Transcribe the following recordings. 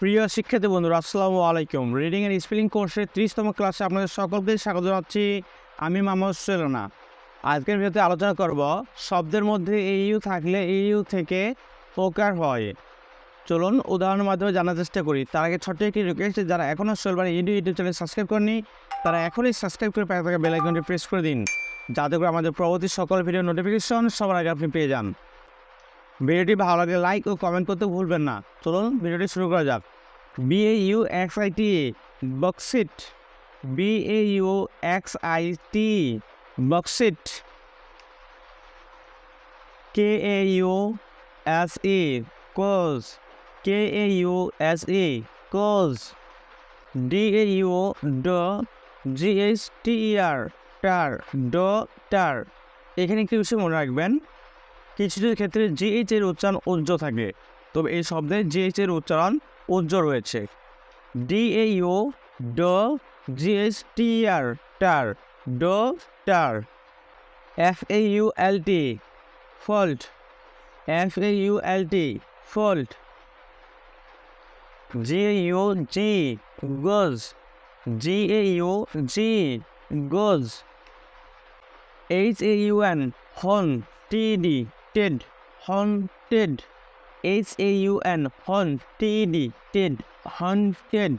প্রিয় শিক্ষার্থী বন্ধুরা, আসসালামু আলাইকুম। রিডিং এর স্পেলিং কোর্সের ত্রিশতম ক্লাসে আপনাদের সকলকে স্বাগত জানাচ্ছি। আমি মোহাম্মদ সেলোনা। আজকের ভিডিওতে আলোচনা করব, শব্দের মধ্যে ইউ থাকলে ইউ থেকে প্রকার হয়। চলুন উদাহরণের মাধ্যমে জানার চেষ্টা করি। তার আগে ছোট্ট একটি রিকোয়েস্ট যারা এখনও সোলবার ইউটিউব ইউটিউব চ্যানেল সাবস্ক্রাইব করেনি তারা এখনই সাবস্ক্রাইব করে পাশে থাকা বেল আইকনটি প্রেস করে দিন। যাতে করে আমাদের পরবর্তী সকল ভিডিও নোটিফিকেশন সবার আগে আপনি পেয়ে যান। ভিডিওটি ভালো লাগলে লাইক ও কমেন্ট করতে ভুলবেন না। চলুন ভিডিওটি শুরু করা যাক। B A U X I T bauxite B A U X I T bauxite K A U S E cause K A you S E cause D A U ড জি H T R টার ড টার এখানে একটি বিষয় মনে রাখবেন। কিছু কিছু ক্ষেত্রে জিএইচ এর উচ্চারণ উজ্জ্ব থাকে। তবে এই শব্দে জিএইচ এর উচ্চারণ উজ্জ্ব রয়েছে। ডি এ ইউ ড GH T R tar D tar F A U L T fault F A U L T fault G U G gauge G A U G gauge H A U N haun T D ted haunted H A U N haun T D ted haunted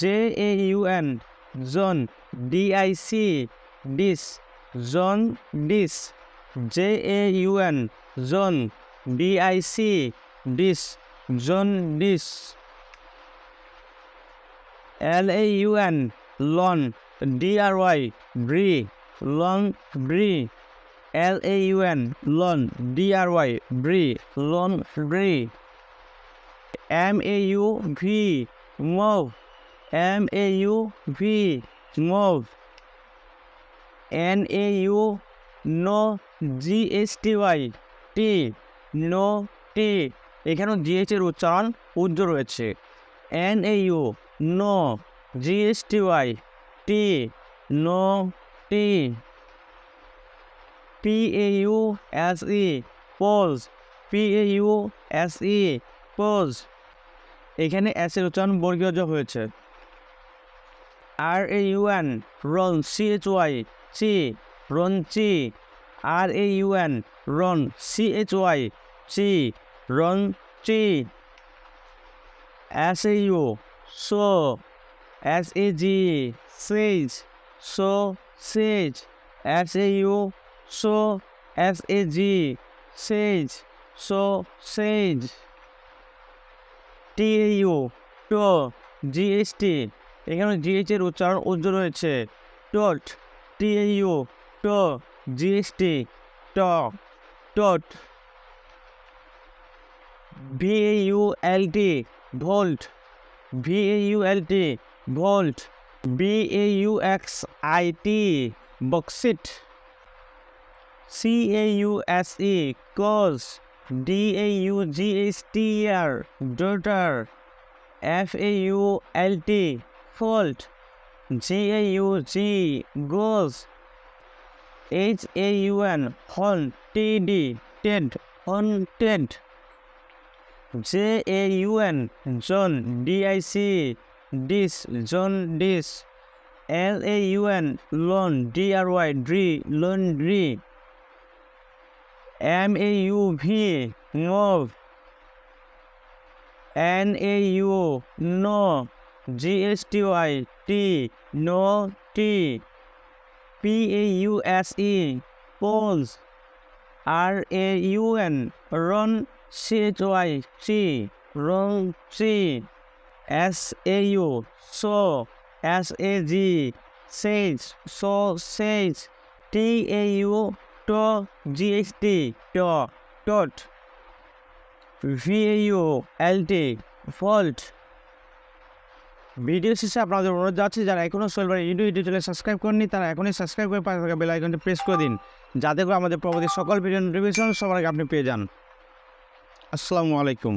J A U N jaun D I C dis jaun dis J A U N jaun D I C dish jaundice L A U N loan D R Y dry laun dry L A U N laun D R Y dry laun dry M A U V mauve M A U V mauve N A U naugh G S T Y T naugh T এখানেও GH এর উচ্চারণ উজ্জ্ব রয়েছে। N A U naugh G S T Y T naugh T P A U S E pause P A U S E pause এখানে S এর উচ্চারণ বর্গীয় জ হয়েছে। R A U N raun C H Y C raun chy R A U N raun C H Y C raun chy S A U sau S A G sage sau sage S A U g sage so sage t a u to g h t এখানে G H এর উচ্চারণ উজ্জ্বল রয়েছে। টট টি A you to G H T T taught. V A U L T vault V A U L T vault B A U X I T C A U S E cause D A U G H T E R daughter F A U L T fault G A U G goes H A U N hon T D ted haunted J A U N John D I C dis John dis L A U N loan D R Y dree laundry M A U V move N A U no G S T Y T no T P A U S E pose R A U N run C H Y C run C S A GST so taught A LT fault. Video শেষে আপনাদের অনুরোধ যাচ্ছে যারা এখনও সোলবার YouTube channel subscribe করেনি তারা এখনই সাবস্ক্রাইব করে পাশে থাকা বেল আইকনটি প্রেস করে দিন, যাতে করে আমাদের পরবর্তী সকল ভিডিও নোটিফিকেশন সবার আগে আপনি পেয়ে যান। আসসালামু আলাইকুম।